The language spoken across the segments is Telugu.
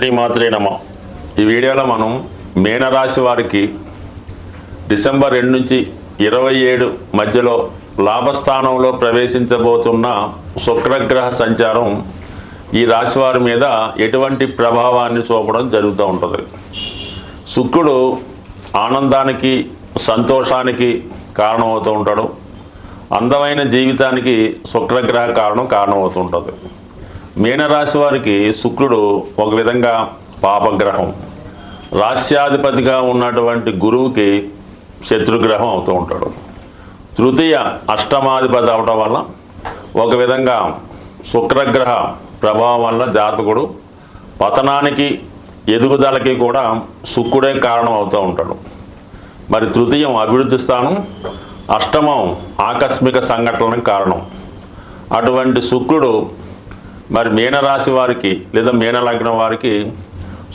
శ్రీమాత్రే నమ. ఈ వీడియోలో మనం మీనరాశి వారికి డిసెంబర్ రెండు నుంచి ఇరవై ఏడు మధ్యలో లాభస్థానంలో ప్రవేశించబోతున్న శుక్రగ్రహ సంచారం ఈ రాశి వారి మీద ఎటువంటి ప్రభావాన్ని చూపడం జరుగుతూ ఉంటుంది. శుక్రుడు ఆనందానికి సంతోషానికి కారణమవుతూ ఉంటాడు. అందమైన జీవితానికి శుక్రగ్రహ కారణం కారణమవుతూ ఉంటుంది. మీనరాశి వారికి శుక్రుడు ఒక విధంగా పాపగ్రహం. రాస్యాధిపతిగా ఉన్నటువంటి గురువుకి శత్రుగ్రహం అవుతూ ఉంటాడు. తృతీయ అష్టమాధిపతి అవటం వల్ల ఒక విధంగా శుక్రగ్రహ ప్రభావం వల్ల జాతకుడు పతనానికి ఎదుగుదలకి కూడా శుక్రుడే కారణం అవుతూ ఉంటాడు. మరి తృతీయం అభివృద్ధి స్థానం అష్టమం ఆకస్మిక సంఘటనలకు కారణం. అటువంటి శుక్రుడు మరి మీనరాశి వారికి లేదా మీనలగ్నం వారికి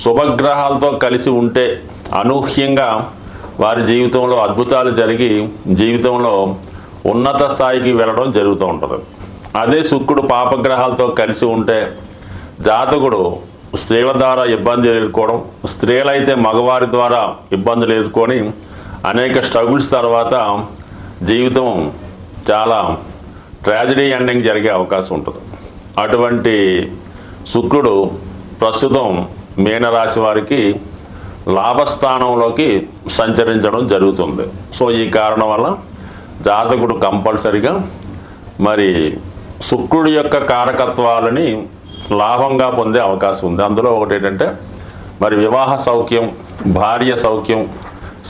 శుభగ్రహాలతో కలిసి ఉంటే అనూహ్యంగా వారి జీవితంలో అద్భుతాలు జరిగి జీవితంలో ఉన్నత స్థాయికి వెళ్ళడం జరుగుతూ ఉంటుంది. అదే శుక్రుడు పాపగ్రహాలతో కలిసి ఉంటే జాతకుడు స్త్రీల ద్వారా ఇబ్బందులు ఎదుర్కోవడం స్త్రీలైతే మగవారి ద్వారా ఇబ్బందులు ఎదుర్కొని అనేక స్ట్రగుల్స్ తర్వాత జీవితం చాలా ట్రాజడీ ఎండింగ్ జరిగే అవకాశం ఉంటుంది. అటువంటి శుక్రుడు ప్రస్తుతం మీనరాశి వారికి లాభస్థానంలోకి సంచరించడం జరుగుతుంది. సో ఈ కారణం వల్ల జాతకుడు కంపల్సరిగా మరి శుక్రుడి యొక్క కారకత్వాలని లాభంగా పొందే అవకాశం ఉంది. అందులో ఒకటి ఏంటంటే మరి వివాహ సౌఖ్యం భార్య సౌఖ్యం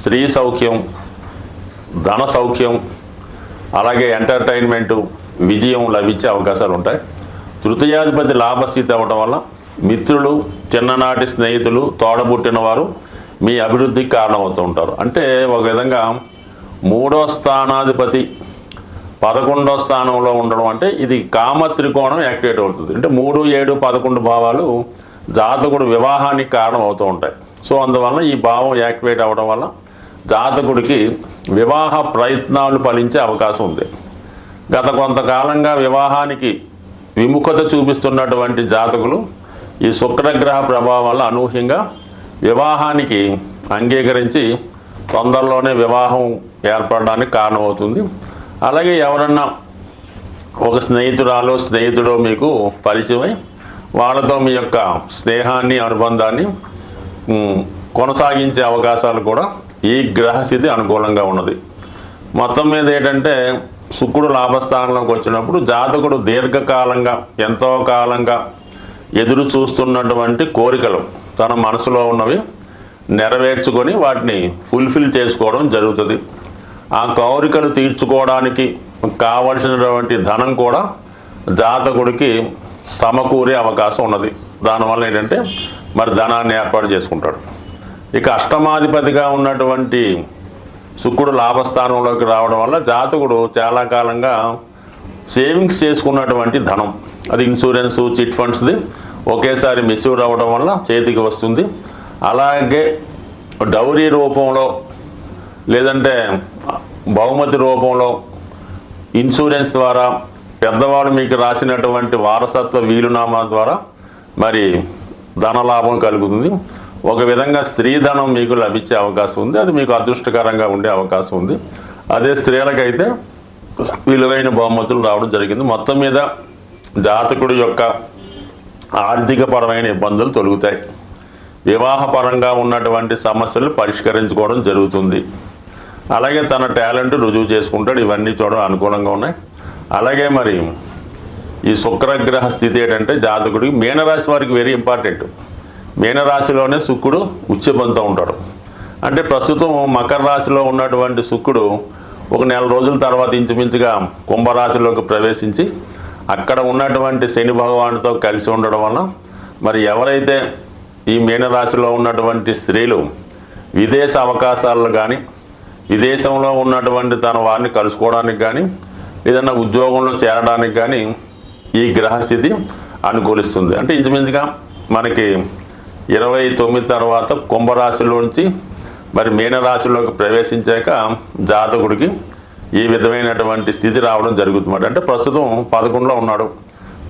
స్త్రీ సౌఖ్యం ధన సౌఖ్యం అలాగే ఎంటర్టైన్మెంటు విజయం లభించే అవకాశాలు ఉంటాయి. తృతీయాధిపతి లాభస్థితి అవ్వడం వల్ల మిత్రులు చిన్ననాటి స్నేహితులు తోడబుట్టిన వారు మీ అభివృద్ధికి కారణమవుతూ ఉంటారు. అంటే ఒక విధంగా మూడో స్థానాధిపతి పదకొండో స్థానంలో ఉండడం అంటే ఇది కామ త్రికోణం యాక్టివేట్ అవుతుంది. అంటే మూడు ఏడు పదకొండు భావాలు జాతకుడు వివాహానికి కారణం అవుతూ ఉంటాయి. సో అందువలన ఈ భావం యాక్టివేట్ అవ్వడం వల్ల జాతకుడికి వివాహ ప్రయత్నాలు ఫలించే అవకాశం ఉంది. గత కొంతకాలంగా వివాహానికి విముఖత చూపిస్తున్నటువంటి జాతకులు ఈ శుక్రగ్రహ ప్రభావం వల్ల అనూహ్యంగా వివాహానికి అంగీకరించి తొందరలోనే వివాహం ఏర్పడడానికి కారణమవుతుంది. అలాగే ఎవరన్నా ఒక స్నేహితురాలు స్నేహితుడు మీకు పరిచయమై వాళ్ళతో మీ యొక్క స్నేహాన్ని అనుబంధాన్ని కొనసాగించే అవకాశాలు కూడా ఈ గ్రహస్థితి అనుకూలంగా ఉన్నది. మొత్తం మీద ఏంటంటే శుక్రుడు లాభస్థానంలోకి వచ్చినప్పుడు జాతకుడు దీర్ఘకాలంగా ఎంతో కాలంగా ఎదురు చూస్తున్నటువంటి కోరికలు తన మనసులో ఉన్నవి నెరవేర్చుకొని వాటిని ఫుల్ఫిల్ చేసుకోవడం జరుగుతుంది. ఆ కోరికలు తీర్చుకోవడానికి కావలసినటువంటి ధనం కూడా జాతకుడికి సమకూరే అవకాశం ఉన్నది. దానివల్ల ఏంటంటే మరి ధనాన్ని ఏర్పాటు చేసుకుంటాడు. ఇక అష్టమాధిపతిగా ఉన్నటువంటి శుక్రుడు లాభస్థానంలోకి రావడం వల్ల జాతకుడు చాలా కాలంగా సేవింగ్స్ చేసుకున్నటువంటి ధనం. అది ఇన్సూరెన్స్ చిట్ ఫండ్స్ది ఒకేసారి మిస్యూర్ అవ్వడం వల్ల చేతికి వస్తుంది. అలాగే డౌరీ రూపంలో లేదంటే బహుమతి రూపంలో ఇన్సూరెన్స్ ద్వారా పెద్దవాళ్ళు మీకు రాసినటువంటి వారసత్వ వీలునామా ద్వారా మరి ధనలాభం కలుగుతుంది. ఒక విధంగా స్త్రీధనం మీకు లభించే అవకాశం ఉంది. అది మీకు అదృష్టకరంగా ఉండే అవకాశం ఉంది. అదే స్త్రీలకైతే విలువైన బహుమతులు రావడం జరిగింది. మొత్తం మీద జాతకుడి యొక్క ఆర్థికపరమైన ఇబ్బందులు తొలుగుతాయి. వివాహపరంగా ఉన్నటువంటి సమస్యలు పరిష్కరించుకోవడం జరుగుతుంది. అలాగే తన టాలెంట్ రుజువు చేసుకుంటాడు. ఇవన్నీ చూడడం అనుకూలంగా ఉన్నాయి. అలాగే మరి ఈ శుక్రగ్రహ స్థితి ఏంటంటే జాతకుడికి మీనరాశి వారికి వెరీ ఇంపార్టెంట్. మీనరాశిలోనే శుక్రుడు ఉచ్చ ఉంటాడు. అంటే ప్రస్తుతం మకర రాశిలో ఉన్నటువంటి శుక్రుడు ఒక నెల రోజుల తర్వాత ఇంచుమించుగా కుంభరాశిలోకి ప్రవేశించి అక్కడ ఉన్నటువంటి శని భగవానుతో కలిసి ఉండడం వల్ల మరి ఎవరైతే ఈ మీనరాశిలో ఉన్నటువంటి స్త్రీలు విదేశ అవకాశాలను కానీ విదేశంలో ఉన్నటువంటి తన వారిని కలుసుకోవడానికి కానీ ఏదన్నా ఉద్యోగంలో చేరడానికి కానీ ఈ గ్రహస్థితి అనుకూలిస్తుంది. అంటే ఇంచుమించుగా మనకి ఇరవై తొమ్మిది తర్వాత కుంభరాశిలోంచి మరి మీనరాశిలోకి ప్రవేశించాక జాతకుడికి ఈ విధమైనటువంటి స్థితి రావడం జరుగుతుంది అంటే ప్రస్తుతం పదకొండులో ఉన్నాడు.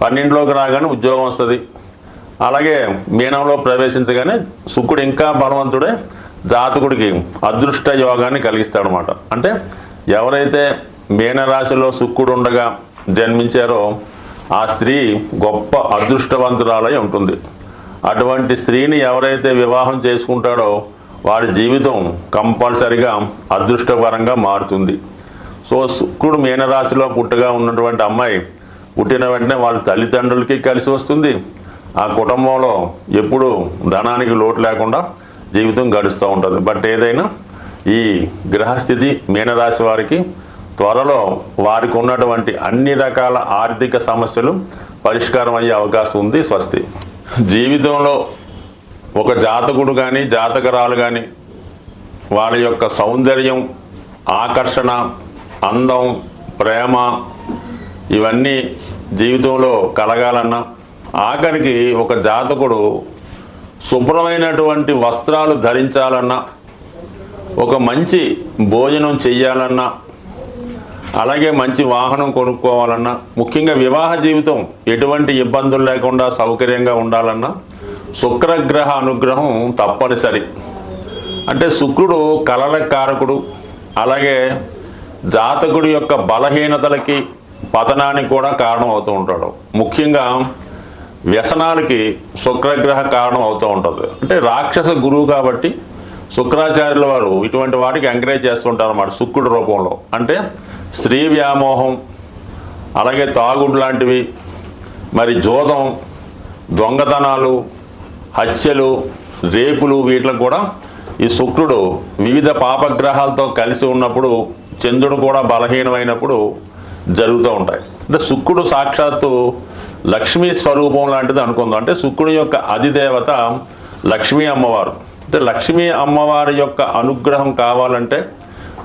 పన్నెండులోకి రాగానే ఉద్యోగం వస్తుంది. అలాగే మీనంలో ప్రవేశించగానే శుక్రుడు ఇంకా బలవంతుడే జాతకుడికి అదృష్ట యోగాన్ని కలిగిస్తాడనమాట అంటే ఎవరైతే మీనరాశిలో శుక్రుడు ఉండగా జన్మించారో ఆ స్త్రీ గొప్ప అదృష్టవంతురాలై ఉంటుంది. అటువంటి స్త్రీని ఎవరైతే వివాహం చేసుకుంటాడో వాడి జీవితం కంపల్సరిగా అదృష్టపరంగా మారుతుంది. సో శుక్రుడు మీనరాశిలో పుట్టగా ఉన్నటువంటి అమ్మాయి పుట్టిన వెంటనే వాళ్ళ తల్లిదండ్రులకి కలిసి వస్తుంది. ఆ కుటుంబంలో ఎప్పుడు ధనానికి లోటు లేకుండా జీవితం గడుస్తూ ఉంటుంది. బట్ ఏదైనా ఈ గ్రహస్థితి మీనరాశి వారికి త్వరలో వారికి ఉన్నటువంటి అన్ని రకాల ఆర్థిక సమస్యలు పరిష్కారం అయ్యే అవకాశం ఉంది స్వస్తి. జీవితంలో ఒక జాతకుడు కానీ జాతకరాలు కానీ వాళ్ళ యొక్క సౌందర్యం ఆకర్షణ అందం ప్రేమ ఇవన్నీ జీవితంలో కలగాలన్నా ఆఖరికి ఒక జాతకుడు శుభ్రమైనటువంటి వస్త్రాలు ధరించాలన్నా ఒక మంచి భోజనం చెయ్యాలన్నా అలాగే మంచి వాహనం కొనుక్కోవాలన్నా ముఖ్యంగా వివాహ జీవితం ఎటువంటి ఇబ్బందులు లేకుండా సౌకర్యంగా ఉండాలన్నా శుక్రగ్రహ అనుగ్రహం తప్పనిసరి. అంటే శుక్రుడు కలల కారకుడు అలాగే జాతకుడి యొక్క బలహీనతలకి పతనానికి కూడా కారణం అవుతూ ఉంటాడు. ముఖ్యంగా వ్యసనాలకి శుక్రగ్రహ కారణం అవుతూ ఉంటుంది. అంటే రాక్షస గురువు కాబట్టి శుక్రాచార్యుల వారు ఇటువంటి వాటికి ఎంకరేజ్ చేస్తుంటారు అన్నమాట శుక్రుడి రూపంలో. అంటే స్త్రీ వ్యామోహం అలాగే తాగుడు లాంటివి మరి జోదం దొంగతనాలు హత్యలు రేపులు వీటికి కూడా ఈ శుక్రుడు వివిధ పాపగ్రహాలతో కలిసి ఉన్నప్పుడు చంద్రుడు కూడా బలహీనమైనప్పుడు జరుగుతూ ఉంటాయి. అంటే శుక్రుడు సాక్షాత్తు లక్ష్మీ స్వరూపం లాంటిది అనుకుందాం. అంటే శుక్రుడి యొక్క అధిదేవత లక్ష్మీ అమ్మవారు. అంటే లక్ష్మీ అమ్మవారి యొక్క అనుగ్రహం కావాలంటే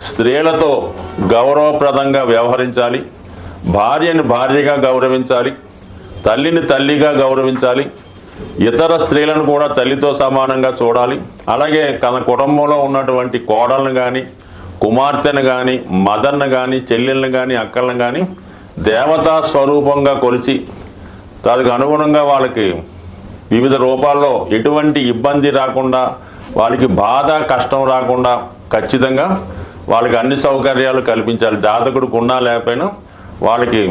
స్త్రీలతో గౌరవప్రదంగా వ్యవహరించాలి భార్యని భార్యగా గౌరవించాలి తల్లిని తల్లిగా గౌరవించాలి ఇతర స్త్రీలను కూడా తల్లితో సమానంగా చూడాలి. అలాగే తన కుటుంబంలో ఉన్నటువంటి కోడలను కానీ కుమార్తెను కానీ మదర్ను కానీ చెల్లెలను కానీ అక్కలను కానీ దేవతా స్వరూపంగా కొలిచి దానికి అనుగుణంగా వాళ్ళకి వివిధ రూపాల్లో ఎటువంటి ఇబ్బంది రాకుండా వాళ్ళకి బాధ కష్టం రాకుండా ఖచ్చితంగా వాళ్ళకి అన్ని సౌకర్యాలు కల్పించాలి. జాతకుడు ఉన్నా లేకపోయినా వాళ్ళకి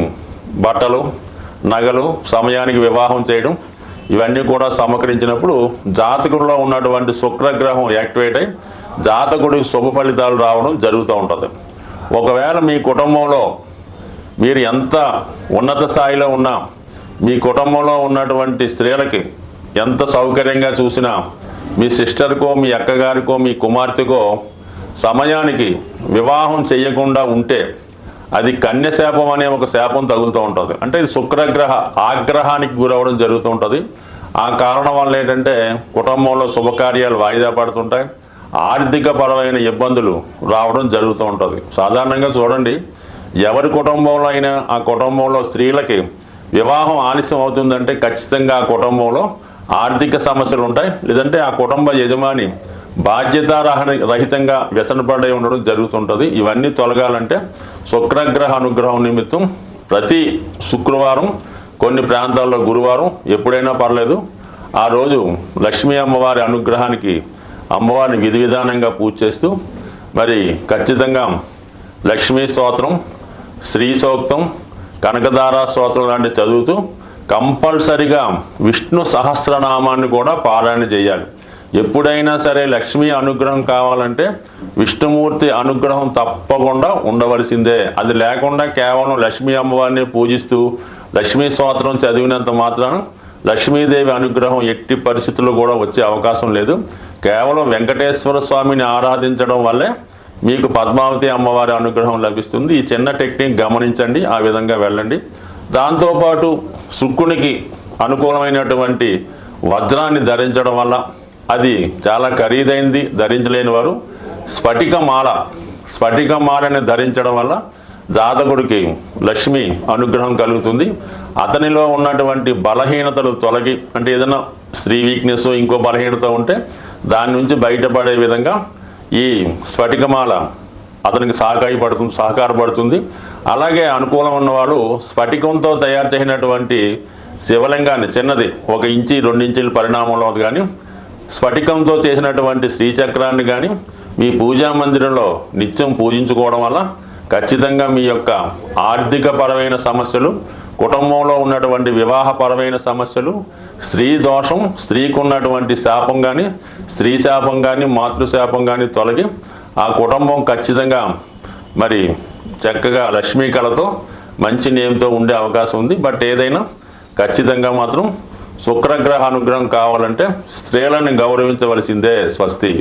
బట్టలు నగలు సమయానికి వివాహం చేయడం ఇవన్నీ కూడా సమకరించినప్పుడు జాతకుడిలో ఉన్నటువంటి శుక్రగ్రహం యాక్టివేట్ అయి జాతకుడికి శుభ ఫలితాలు రావడం జరుగుతూ ఉంటుంది. ఒకవేళ మీ కుటుంబంలో మీరు ఎంత ఉన్నత స్థాయిలో ఉన్నా మీ కుటుంబంలో ఉన్నటువంటి స్త్రీలకి ఎంత సౌకర్యంగా చూసినా మీ సిస్టర్కో మీ అక్కగారికో మీ కుమార్తెకో సమయానికి వివాహం చేయకుండా ఉంటే అది కన్య శాపం అనే ఒక శాపం తగులుతూ ఉంటుంది. అంటే ఇది శుక్రగ్రహ ఆగ్రహానికి గురవడం జరుగుతూ ఉంటుంది. ఆ కారణం వల్ల ఏంటంటే కుటుంబంలో శుభకార్యాలు వాయిదా పడుతుంటాయి. ఆర్థిక పరమైన ఇబ్బందులు రావడం జరుగుతూ ఉంటుంది. సాధారణంగా చూడండి ఎవరి కుటుంబంలో అయినా ఆ కుటుంబంలో స్త్రీలకి వివాహం ఆలస్యం అవుతుందంటే ఖచ్చితంగా ఆ కుటుంబంలో ఆర్థిక సమస్యలు ఉంటాయి. లేదంటే ఆ కుటుంబ యజమాని బాధ్యతారహణ రహితంగా వ్యసనపడే ఉండడం జరుగుతుంటుంది. ఇవన్నీ తొలగాలంటే శుక్రగ్రహ అనుగ్రహం నిమిత్తం ప్రతి శుక్రవారం కొన్ని ప్రాంతాల్లో గురువారం ఎప్పుడైనా పర్లేదు. ఆ రోజు లక్ష్మీ అమ్మవారి అనుగ్రహానికి అమ్మవారిని విధి విధానంగా పూజ చేస్తూ మరి ఖచ్చితంగా లక్ష్మీ స్తోత్రం శ్రీ సూక్తం కనకదారా స్తోత్రం లాంటివి చదువుతూ కంపల్సరిగా విష్ణు సహస్రనామాన్ని కూడా పారాయణ చేయాలి. ఎప్పుడైనా సరే లక్ష్మీ అనుగ్రహం కావాలంటే విష్ణుమూర్తి అనుగ్రహం తప్పకుండా ఉండవలసిందే. అది లేకుండా కేవలం లక్ష్మీ అమ్మవారిని పూజిస్తూ లక్ష్మీ స్తోత్రం చదివినంత మాత్రాన లక్ష్మీదేవి అనుగ్రహం ఎట్టి పరిస్థితుల్లో కూడా వచ్చే అవకాశం లేదు. కేవలం వెంకటేశ్వర స్వామిని ఆరాధించడం వల్లే మీకు పద్మావతి అమ్మవారి అనుగ్రహం లభిస్తుంది. ఈ చిన్న టెక్నిక్ గమనించండి ఆ విధంగా వెళ్ళండి. దాంతోపాటు శుక్రునికి అనుకూలమైనటువంటి వజ్రాన్ని ధరించడం వల్ల అది చాలా ఖరీదైంది ధరించలేని వారు స్ఫటిక మాల స్ఫటిక మాలని ధరించడం వల్ల జాతకుడికి లక్ష్మి అనుగ్రహం కలుగుతుంది. అతనిలో ఉన్నటువంటి బలహీనతలు తొలగి అంటే ఏదైనా స్త్రీ వీక్నెస్ ఇంకో బలహీనత ఉంటే దాని నుంచి బయటపడే విధంగా ఈ స్ఫటికమాల అతనికి సహకాయపడుతుంది సహకారపడుతుంది. అలాగే అనుకూలం ఉన్నవాడు స్ఫటికంతో తయారు చేసినటువంటి శివలింగాన్ని చిన్నది ఒక ఇంచి రెండు ఇంచుల పరిణామంలో కానీ స్ఫటికంతో చేసినటువంటి శ్రీచక్రాన్ని కానీ మీ పూజా మందిరంలో నిత్యం పూజించుకోవడం వల్ల ఖచ్చితంగా మీ యొక్క ఆర్థిక పరమైన సమస్యలు కుటుంబంలో ఉన్నటువంటి వివాహపరమైన సమస్యలు స్త్రీ దోషం స్త్రీకు ఉన్నటువంటి శాపం కానీ స్త్రీ శాపం కానీ మాతృశాపం కానీ తొలగి ఆ కుటుంబం ఖచ్చితంగా మరి చక్కగా లక్ష్మీ కళతో మంచి నేమ్తో ఉండే అవకాశం ఉంది. బట్ ఏదైనా ఖచ్చితంగా మాత్రం శుక్రగ్రహ అనుగ్రహం కావాలంటే స్త్రీలను గౌరవించవలసిందే స్వస్తి.